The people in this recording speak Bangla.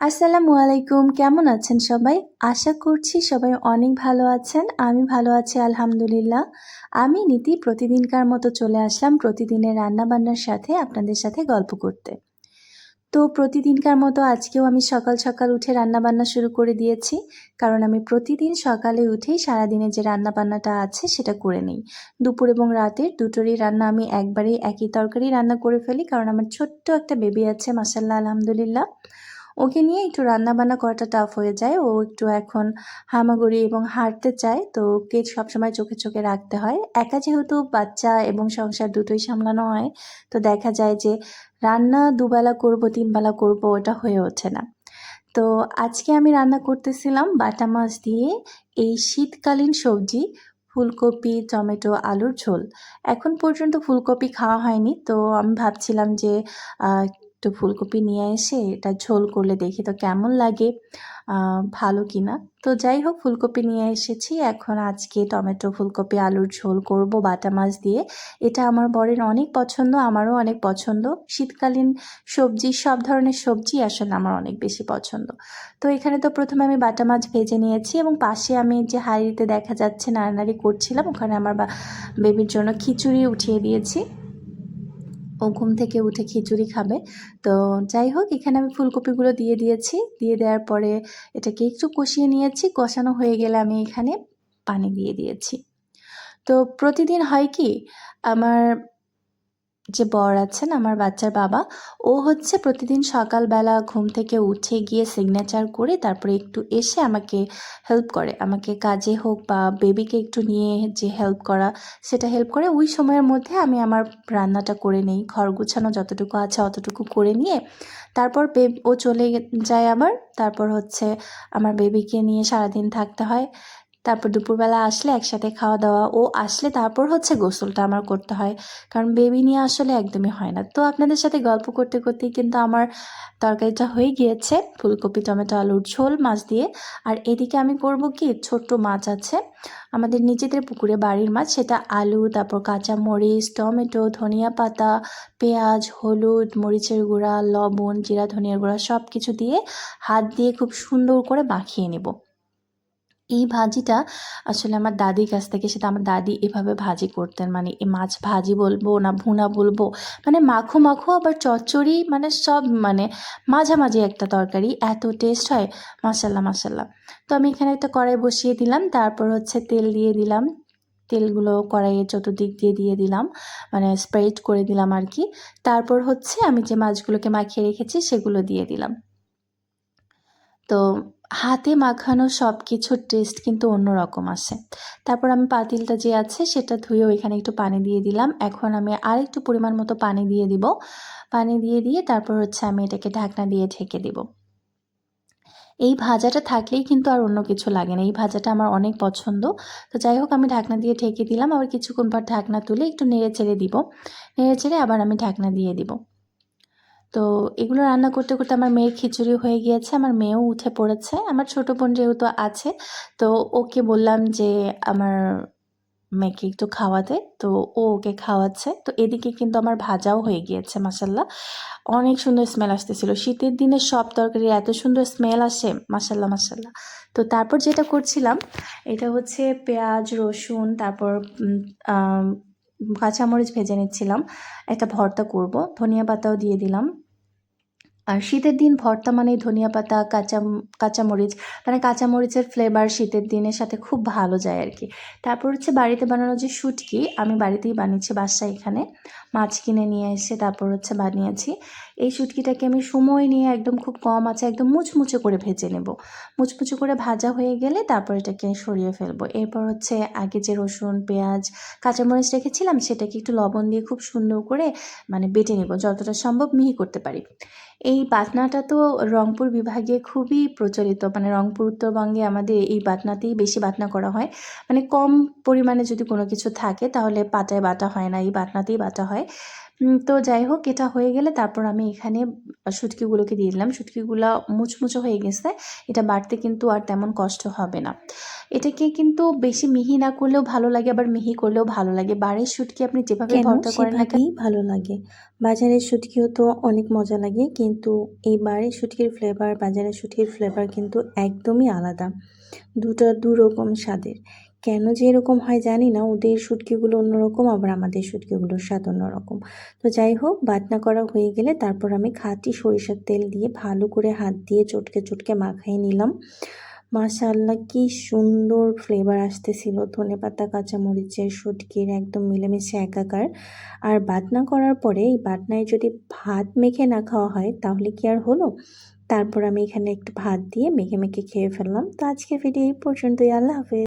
আসসালামু আলাইকুম, কেমন আছেন সবাই? আশা করছি সবাই অনেক ভালো আছেন, আমি ভালো আছি, আলহামদুলিল্লাহ। আমি নীতি প্রতিদিনকার মতো চলে আসলাম প্রতিদিনের রান্নাবান্নার সাথে আপনাদের সাথে গল্প করতে। তো প্রতিদিনকার মতো আজকেও আমি সকাল সকাল উঠে রান্নাবান্না শুরু করে দিয়েছি, কারণ আমি প্রতিদিন সকালে উঠেই সারাদিনে যে রান্নাবান্নাটা আছে সেটা করে নিই। দুপুর এবং রাতের দুটোরই রান্না আমি একবারেই একই তরকারি রান্না করে ফেলি, কারণ আমার ছোট্ট একটা বেবি আছে মাসাল্লাহ আলহামদুলিল্লাহ। ওকে নিয়ে একটু রান্নাবান্না করাটা টাফ হয়ে যায়। ও একটু এখন হামাগুড়ি এবং হাঁটতে চায়, তো ওকে সবসময় চোখে চোখে রাখতে হয়। একা যেহেতু বাচ্চা এবং সংসার দুটোই সামলানো হয়, তো দেখা যায় যে রান্না দুবেলা করব, তিনবেলা করব, ওটা হয়ে ওঠে না। তো আজকে আমি রান্না করতেছিলাম বাটা মাছ দিয়ে এই শীতকালীন সবজি, ফুলকপি, টমেটো, আলুর ঝোল। এখন পর্যন্ত ফুলকপি খাওয়া হয়নি, তো আমি ভাবছিলাম যে একটু ফুলকপি নিয়ে এসে এটা ঝোল করলে দেখি তো কেমন লাগে ভালো কি না তো যাই হোক, ফুলকপি নিয়ে এসেছি। এখন আজকে টমেটো ফুলকপি, আলুর ঝোল করব বাটা মাছ দিয়ে। এটা আমার বরের অনেক পছন্দ, আমারও অনেক পছন্দ। শীতকালীন সবজি, সব ধরনের সবজি আসলে আমার অনেক বেশি পছন্দ। তো এখানে তো প্রথমে আমি বাটা মাছ ভেজে নিয়েছি এবং পাশে আমি যে হাঁড়িতে দেখা যাচ্ছে নাড়ানাড়ি করছিলাম, ওখানে আমার বেবির জন্য খিচুড়ি উঠিয়ে দিয়েছি। ও ঘুম থেকে উঠে খিচুড়ি খাবে। তো যাই হোক, এখানে আমি ফুলকপিগুলো দিয়ে দিয়েছি। দিয়ে দেওয়ার পরে এটাকে একটু কষিয়ে নিয়েছি। কষানো হয়ে গেলে আমি এখানে পানি দিয়ে দিয়েছি। তো প্রতিদিন হয় কি, আমার যে বর আছেন আমার বাচ্চার বাবা, ও হচ্ছে প্রতিদিন সকালবেলা ঘুম থেকে উঠে গিয়ে সিগনেচার করে তারপরে একটু এসে আমাকে হেল্প করে। আমাকে কাজে হোক বা বেবিকে একটু নিয়ে যে হেল্প করা, সেটা হেল্প করে। ওই সময়ের মধ্যে আমি আমার রান্নাটা করে নিই। ঘর গুছানো যতটুকু আছে অতটুকু করে নিয়ে তারপর বেব ও চলে যায় আবার। তারপর হচ্ছে আমার বেবিকে নিয়ে সারাদিন থাকতে হয়। তারপর দুপুরবেলা আসলে একসাথে খাওয়া দাওয়া ও আসলে তারপর হচ্ছে গোসলটা আমার করতে হয়। কারণ বেবি নিয়ে আসলে একদমই হয় না। তো আপনাদের সাথে গল্প করতে করতেই কিন্তু আমার তরকারিটা হয়ে গিয়েছে। ফুলকপি, টমেটো, আলুর ঝোল, মাছ দিয়ে। আর এদিকে আমি করব কি? ছোট্ট মাছ আছে। আমাদের নিজেদের পুকুরে বাড়ির মাছ সেটা আলু, তারপর কাঁচা মরিচ, টমেটো, ধনিয়া পাতা, পেঁয়াজ, হলুদ, মরিচের গুঁড়া, লবণ, জিরা, ধনিয়ার গুঁড়া সব কিছু দিয়ে হাত দিয়ে খুব সুন্দর করে মাখিয়ে নেব। এই ভাজিটা আসলে আমার দাদির কাছ থেকে সেটা আমার দাদি এভাবে ভাজি করতেন। মানে মাছ ভাজি বলব না ভুনা বলব মানে মাখো মাখো আবার চচ্চড়ি মানে সব মানে মাঝামাঝি একটা তরকারি, এত টেস্ট হয় মাসাল্লাহ মাসাল্লাহ তো আমি এখানে একটা কড়াই বসিয়ে দিলাম, তারপর হচ্ছে তেল দিয়ে দিলাম। তেলগুলো কড়াইয়ের চতুর্দিক দিয়ে দিয়ে দিলাম মানে স্প্রেড করে দিলাম আর কি। তারপর হচ্ছে আমি যে মাছগুলোকে মাখিয়ে রেখেছি সেগুলো দিয়ে দিলাম। তো হাতে মাখানো সব কিছুর টেস্ট কিন্তু অন্য রকম আসে। তারপর আমি পাতিলটা যে আছে সেটা ধুয়েও এখানে একটু পানি দিয়ে দিলাম। এখন আমি আর একটু পরিমাণ মতো পানি দিয়ে দিব। পানি দিয়ে দিয়ে তারপর হচ্ছে আমি এটাকে ঢাকনা দিয়ে ঢেকে দিব। এই ভাজাটা থাকলেই কিন্তু আর অন্য কিছু লাগে না। এই ভাজাটা আমার অনেক পছন্দ। তো যাই হোক, আমি ঢাকনা দিয়ে ঢেকে দিলাম। আবার কিছুক্ষণ পর ঢাকনা তুলে একটু নেড়ে ছেড়ে দিব। নেড়ে চেড়ে আবার আমি ঢাকনা দিয়ে দিব। তো এগুলো রান্না করতে করতে আমার মেয়ের খিচুড়ি হয়ে গিয়েছে, আমার মেয়েও উঠে পড়েছে, আমার ছোটো বোন যেহেতু আছে, তো ওকে বললাম যে আমার মেয়েকে একটু খাওয়াতে, তো ও ওকে খাওয়াচ্ছে, তো এদিকে কিন্তু আমার ভাজাও হয়ে গিয়েছে মাসাল্লাহ অনেক সুন্দর স্মেল আসতেছিল, শীতের দিনে সব তরকারি এত সুন্দর স্মেল আসে মাসাল্লাহ মাসাল্লাহ তো তারপর যেটা করছিলাম, এটা হচ্ছে পেঁয়াজ, রসুন, তারপর কাঁচামরিচ ভেজে নিচ্ছিলাম, একটা ভর্তা করব, ধনিয়া পাতাও দিয়ে দিলাম। আর শীতের দিন ভর্তা মানে ধনিয়া পাতা, কাঁচা, কাঁচামরিচ। মানে কাঁচামরিচের ফ্লেভার শীতের দিনের সাথে খুব ভালো যায় আর কি তারপর হচ্ছে বাড়িতে বানানো যে শুটকি, আমি বাড়িতেই বানিয়েছি বাসায় এখানে। মাছ কিনে নিয়ে এসে তারপর হচ্ছে বানিয়েছি। এই শুটকিটাকে আমি সময় নিয়ে একদম খুব কম আছে একদম মুচমুচে করে ভেজে নেব। মুচমুচে করে ভাজা হয়ে গেলে তারপর এটাকে সরিয়ে ফেলব। এরপর হচ্ছে আগে যে রসুন, পেঁয়াজ, কাঁচামরিচ রেখেছিলাম সেটাকে একটু লবণ দিয়ে খুব সুন্দর করে মানে বেটে নেব, যতটা সম্ভব মিহি করতে পারি। এই বাতনাটা তো রংপুর বিভাগে খুবই প্রচলিত। মানে রংপুর, উত্তরবঙ্গে আমাদের এই বাতনাতেই বেশি বাতনা করা হয়। মানে কম পরিমাণে যদি কোনো কিছু থাকে, তাহলে পাটায় বাটা হয় না, এই বাতনাতেই বাটা হয়। তো যাই হোক এটা হয়ে গেলে তারপর আমি এখানে শুটকিগুলোকে দিয়ে দিলাম। শুটকিগুলো মুচমুচো হয়ে গেছে এটা বাড়তে কিন্তু আর তেমন কষ্ট হবে না। এটাকে কিন্তু বেশি মিহি না করলেও ভালো লাগে আবার মিহি করলেও ভালো লাগে। বাড়ির শুটকি আপনি যেভাবে ভর্তা করেন না ভালো লাগে। বাজারের শুটকিও তো অনেক মজা লাগে কিন্তু এই বাড়ির শুটকির ফ্লেভার বাজারের শুটকির ফ্লেভার কিন্তু একদমই আলাদা। দুটো দু রকম স্বাদের। কেন যে এরকম হয় জানি না। ওদের শুটকিগুলো অন্যরকম, আবার আমাদের শুটকিগুলোর স্বাদ অন্যরকম। তো যাই হোক, বাটনা করা হয়ে গেলে তারপর আমি খাঁটি সরিষার তেল দিয়ে ভালো করে হাত দিয়ে চটকে চটকে মাখাই নিলাম। মাশাআল্লাহ, কি সুন্দর ফ্লেভার আসতেছিল। ধনে পাতা, কাঁচামরিচের শুটকির একদম মিলেমিশে একাকার। আর বাটনা করার পরে এই বাটনায় যদি ভাত মেখে না খাওয়া হয়, তাহলে কি আর হলো? তারপর আমি এখানে একটু ভাত দিয়ে মেখে মেখে খেয়ে ফেললাম। তো আজকে ভিডিও এই পর্যন্তই। আল্লাহ হাফেজ।